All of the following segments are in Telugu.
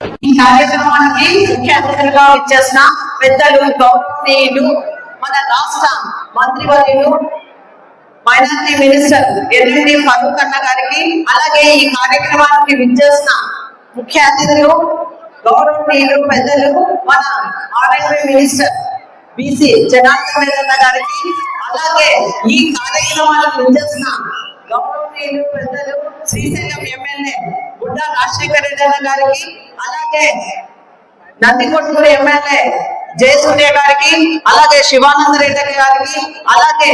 ఈ కార్యక్రమానికి ముఖ్య అతిథులుగా ఇచ్చేసిన పెద్దలు గౌరవనీయులు మన రాష్ట్ర మంత్రివర్యులు మైనార్టీ మినిస్టర్ ఎల్లుండి ఫరూక్ అన్న గారికి అలాగే ఈ కార్యక్రమానికి విచ్చేసిన ముఖ్య అతిథులు గౌరవనీయులు పెద్దలు మన RMP minister BC Janardhan Reddy గారికి అలాగే ఈ కార్యక్రమానికి విచ్చేసిన గౌరవనీయులు పెద్దలు శ్రీశైలం ఎమ్మెల్యే బుడ్డా రాజశేఖర రెడ్డి గారికి అలాగే నందికొట్కూరు ఎమ్మెల్యే జయసూర్య గారికి అలాగే శివానంద రెడ్డి గారికి అలాగే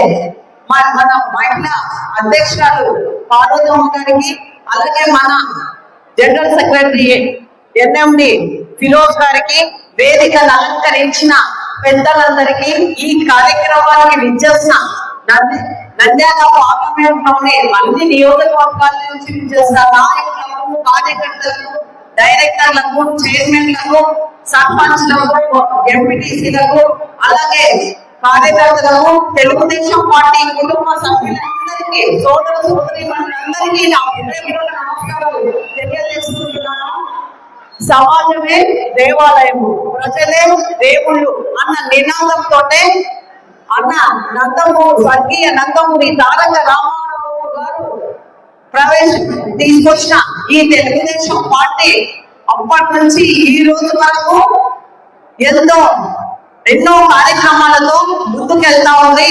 మన మన మహిళా అధ్యక్షురాలు పార్వతమ్మ గారికి అలాగే మన జనరల్ సెక్రటరీ ఎన్ఎండి ఫిరోజ్ గారికి వేదికను అలంకరించిన పెద్దలందరికీ ఈ కార్యక్రమానికి విచ్చేసిన నంది నంద్యాల పార్లమెంట్ అన్ని నియోజకవర్గాల నుంచి చేసిన నాయకులకు కార్యకర్తలకు డైరెక్టర్లకు చైర్మన్లకు సర్పంచ్లకు ఎంపీటీసీలకు అలాగే కార్యకర్తలకు తెలుగుదేశం పార్టీ కుటుంబ సభ్యులందరికీ సోదర సోదరి మనందరికీ నా నమస్కారాలు తెలియజేసుకుంటున్నాను. సమాజమే దేవాలయము ప్రజలే దేవుళ్ళు అన్న నినాదంతో అన్న నందమూరి స్వర్గీయ నందమూరి తారక రామారావు గారు ప్రవేశ తీసుకొచ్చిన ఈ తెలుగుదేశం పార్టీ అప్పటి నుంచి ఈ రోజు వరకు ఎంతో ఎన్నో కార్యక్రమాలతో ముందుకెళ్తా ఉంది.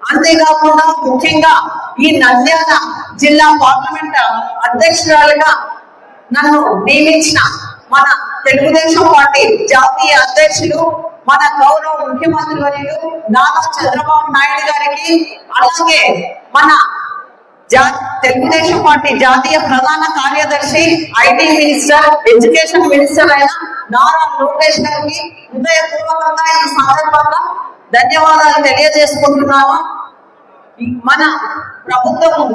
అంతేకాకుండా ముఖ్యంగా ఈ నంద్యాల జిల్లా పార్లమెంట్ అధ్యక్షురాలుగా నన్ను నియమించిన మన తెలుగుదేశం పార్టీ జాతీయ అధ్యక్షులు మన గౌరవ ముఖ్యమంత్రి వర్యులు నారా చంద్రబాబు నాయుడు గారికి అలాగే మన తెలుగుదేశం పార్టీ జాతీయ ప్రధాన కార్యదర్శి ఐటీ మినిస్టర్ ఎడ్యుకేషన్ మినిస్టర్ అయిన నారా లోకేష్ గారికి హృదయపూర్వకంగా ఈ సందర్భంగా ధన్యవాదాలు తెలియజేసుకుంటున్నాను మన ప్రభుత్వము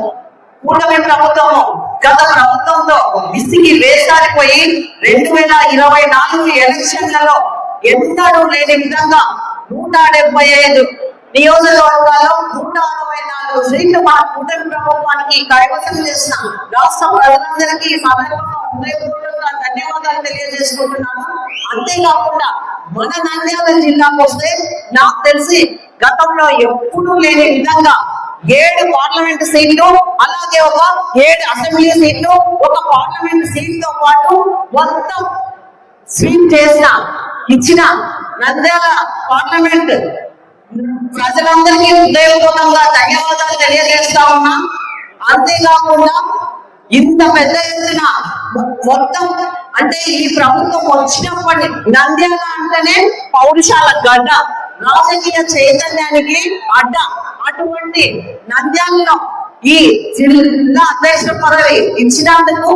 కూటమి ప్రభుత్వము గత ప్రభుత్వంతో విసిగి వేసారిపోయి రెండు వేల ఇరవై నాలుగు ఎలక్షన్లలో ఎన్నడూ లేని విధంగా నూట డెబ్బై ఐదు నియోజకవర్గాల్లో నూట అరవై నాలుగు సీట్లు మన కూటమి ప్రభుత్వానికి కైవసం చేసిన రాష్ట్ర ప్రజలందరికీ సందర్భంగా హృదయపూర్వకంగా ధన్యవాదాలు తెలియజేసుకుంటున్నాను. అంతేకాకుండా మన నంద్యాల జిల్లాకు వస్తే నాకు తెలిసి గతంలో ఎప్పుడూ లేని విధంగా ఏడు పార్లమెంట్ సీట్లు అలాగే ఒక ఏడు అసెంబ్లీ సీట్లు ఒక పార్లమెంట్ సీట్తో పాటు మొత్తం స్వీప్ చేసిన ఇచ్చిన నంద్యాల పార్లమెంట్ ప్రజలందరికీ హృదయపూర్వకంగా ధన్యవాదాలు తెలియజేస్తా ఉన్నా. అంతేకాకుండా ఇంత పెద్ద ఎత్తున మొత్తం అంటే ఈ ప్రభుత్వం వచ్చినప్పటి నంద్యాల అంటేనే పౌరుషాల గడ్డ. రాజకీయ చైతన్యానికి అడ్డ. అటువంటి నంద్యాలలో ఈ జిల్లా అధ్యక్ష పదవి ఇచ్చినందుకు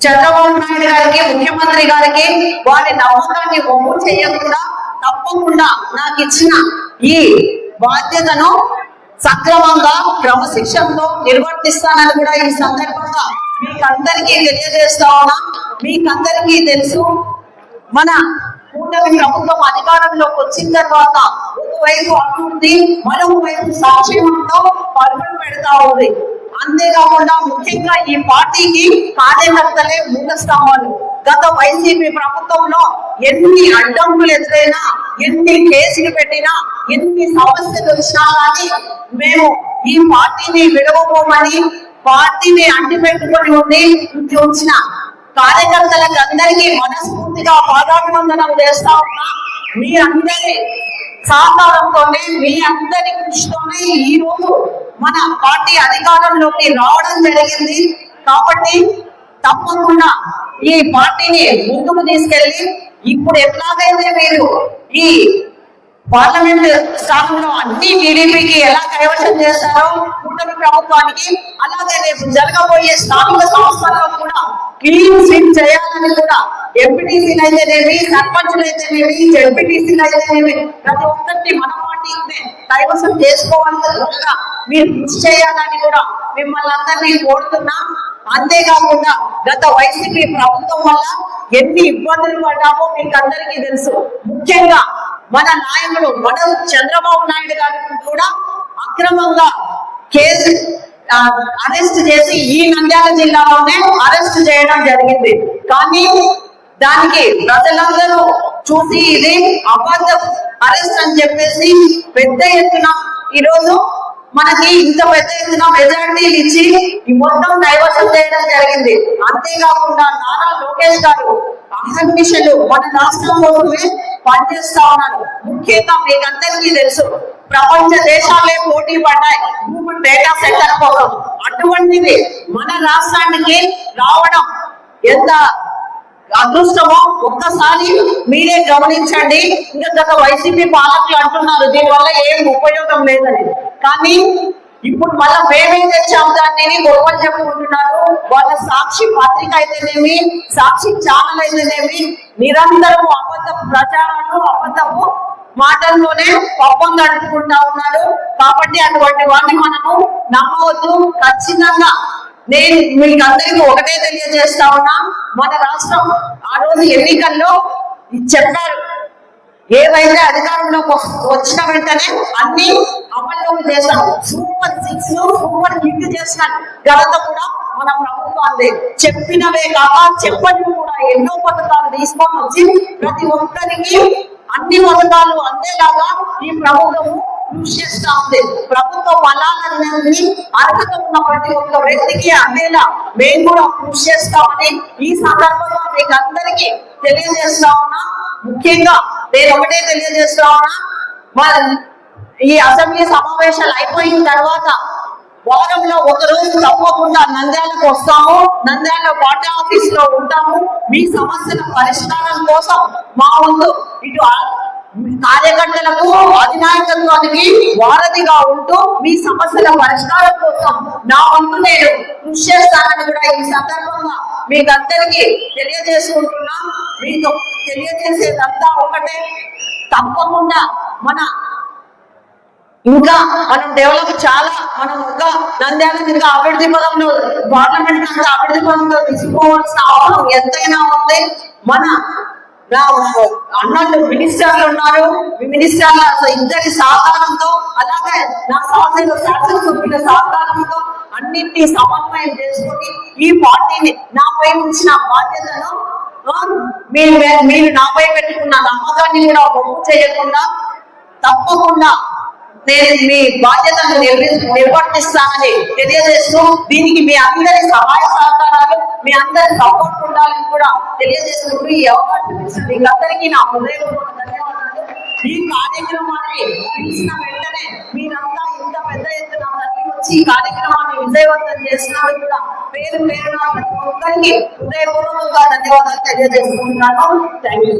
చంద్రబాబు నాయుడు గారికి ముఖ్యమంత్రి గారికి వారి నమ్మకాన్ని ఒమ్ము చేయకుండా తప్పకుండా నాకు ఇచ్చిన ఈ బాధ్యతను సక్రమంగా క్రమశిక్షణతో నిర్వర్తిస్తానని కూడా ఈ సందర్భంగా మీకందరికీ తెలియజేస్తా ఉన్నా. మీకందరికీ తెలుసు మన కూటమి ప్రభుత్వం అధికారంలోకి వచ్చిన తర్వాత ఒకవైపు అభివృద్ధి మరొకవైపు సంక్షేమంతో పరుగులు పెడతా ఉంది. అంతేకాకుండా ముఖ్యంగా ఈ పార్టీకి కార్యకర్తలే మూల స్తంభాలు గత వైసీపీ ప్రభుత్వంలో ఎన్ని అడ్డంకులు ఎదురైనా ఎన్ని కేసులు పెట్టినా ఎన్ని సమస్యలు వచ్చినా కానీ మేము ఈ పార్టీని విడవబోమని పార్టీని అంటిపెట్టుకుని ఉండి ఉంచిన కార్యకర్తలకు అందరికీ మనస్ఫూర్తిగా పాదాభివందనం చేస్తా ఉన్నా. మీ అందరి సహకారంతోనే మీ అందరి కృషితోనే ఈ రోజు మన పార్టీ అధికారంలోకి రావడం జరిగింది. కాబట్టి తప్పకుండా ఈ పార్టీని ముందుకు తీసుకెళ్ళి ఇప్పుడు ఎట్లాగైతే మీరు ఈ పార్లమెంట్ స్థానంలో అన్ని టీడీపీకి ఎలా కైవసం చేస్తారో కూటమి ప్రభుత్వానికి అలాగే రేపు జరగబోయే స్థానిక సంస్థల్లో కూడా క్లీన్ స్వీప్ చేయాలని కూడా ఎంపీటీసీలు అయితేనేమి సర్పంచులు అయితేనేమి ఎంపీటీసీలు అయితేనేమి ప్రతి ఒక్కరిని మన పార్టీ కైవసం చేసుకోవాలని మీరు కృషి చేయాలని కూడా మిమ్మల్ని అందరినీ కోరుతున్నా. అంతేకాకుండా గత వైసీపీ ప్రభుత్వం వల్ల ఎన్ని ఇబ్బందులు పడ్డామో మీకు అందరికీ తెలుసు. ముఖ్యంగా మన నాయకుడు మన చంద్రబాబు నాయుడు గారిని కూడా అక్రమంగా కేసు అరెస్ట్ చేసి ఈ నంద్యాల జిల్లాలోనే అరెస్ట్ చేయడం జరిగింది. కానీ దానికి ప్రజలందరూ చూసి ఇది అబద్ధం అరెస్ట్ అని చెప్పేసి పెద్ద ఎత్తున ఈరోజు మనకి ఇంత పెద్ద ఎత్తున మెజార్టీలు ఇచ్చి ఈ మొత్తం డైవర్షన్ చేయడం జరిగింది. అంతేకాకుండా నారా లోకేష్ గారు అహర్నిశలు మన రాష్ట్రం కోసమే పనిచేస్తా ఉన్నారు. ముఖ్యంగా మీకందరికీ తెలుసు ప్రపంచ దేశాలే పోటీ పడ్డాయి గూగుల్ డేటా సెంటర్ కోసం. అటువంటిది మన రాష్ట్రానికి రావడం ఎంత అదృష్టమో ఒక్కసారి మీరే గమనించండి. ఇంకా గత వైసీపీ పాలకులు అంటున్నారు దీనివల్ల ఏం ఉపయోగం లేదని. కానీ ఇప్పుడు మళ్ళా మేమే తెచ్చాము దాన్ని గొప్పలు చెప్పుకుంటున్నారు. వాళ్ళ సాక్షి పత్రిక అయితేనేమి సాక్షి ఛానల్ అయితేనేమి నిరంతరము అబద్ధ ప్రచారాలు అబద్ధము మాటల్లోనే పప్పం గడుపుకుంటా ఉన్నారు. కాబట్టి అటువంటి వాటిని మనము నమ్మవద్దు. ఖచ్చితంగా నేను మీకు అందరికీ ఒకటే తెలియజేస్తా ఉన్నా. మన రాష్ట్రం ఆ రోజు ఎన్నికల్లో ఇది చెప్పారు. ఏవైతే అధికారంలోకి వచ్చిన వెంటనే అన్ని అమల్లోకి చేశాం సూపర్ సిక్స్ సూపర్ హిట్ చేసిన ఘనత కూడా మన ప్రభుత్వాన్ని చెప్పినవే కాక చెప్పని కూడా ఎన్నో పథకాలు తీసుకొని వచ్చి ప్రతి ఒక్కరికి అన్ని పథకాలు అందేలాగా ఈ ప్రభుత్వము కృషి చేస్తా ఉంది. ప్రభుత్వ ఫలాలన్నీ అర్హత ఉన్న ప్రతి ఒక్క వ్యక్తికి అందేలా మేము కూడా కృషి చేస్తామని ఈ సందర్భంగా మీకు అందరికీ తెలియజేస్తా ఉన్నా. ముఖ్యంగా నేను ఒకటే తెలియజేస్తా ఉన్నా. మన ఈ అసెంబ్లీ సమావేశాలు అయిపోయిన తర్వాత వారంలో ఒక రోజు తప్పకుండా నంద్యాలకు వస్తాము. నంద్యాల పార్టీ ఆఫీస్లో ఉంటాము. మీ సమస్యల పరిష్కారం కోసం మా ముందు ఇటు కార్యకర్తలకు అధినాయకత్వానికి వారధిగా ఉంటూ మీ సమస్యల పరిష్కారం కోసం నా వంతు నేను కృషి చేస్తానని కూడా ఈ సందర్భంగా మీకు తెలియజేసుకుంటున్నా. మీతో తెలియజేసేదంతా ఒకటే తప్పకుండా మన ఇంకా మనం డెవలప్ చాలా మనం ఇంకా నంద్యాల ఇంకా అభివృద్ధి పదంలో గవర్నమెంట్ అంతా అభివృద్ధి పదంలో తీసుకోవాల్సిన అవసరం ఎంతైనా ఉంది. మన అన్నట్టు మినిస్టర్లు ఉన్నారు. మినిస్టర్ల ఇద్దరి సహకారంతో అలాగే నా సాధనలో శాసన చూపిన సహకారంతో అన్నింటినీ సమన్వయం చేసుకుని ఈ పార్టీని నాపై ఉంచిన బాధ్యతను మీరు మీరు నాపై పెట్టుకున్న నమ్మకాన్ని కూడా ఒప్పు చేయకుండా తప్పకుండా నేను మీ బాధ్యతను నిర్వి నిర్వర్తిస్తానని తెలియజేస్తూ దీనికి మీ అందరి సహాయ సహకారాలు మీ అందరి సపోర్ట్ ఉండాలని కూడా తెలియజేసుకుంటూ ఈ అవకాశం ఇచ్చిన నా హృదయపూర్వక ధన్యవాదాలు. ఈ కార్యక్రమాన్ని పిలిచిన వెంటనే మీరంతా ఇంత పెద్ద ఎత్తున వచ్చి ఈ కార్యక్రమాన్ని విజయవంతం చేసినందుకు కూడా పేరు పేరు ఒక్కరికి హృదయపూర్వకంగా ధన్యవాదాలు తెలియజేసుకుంటున్నాను. Thank you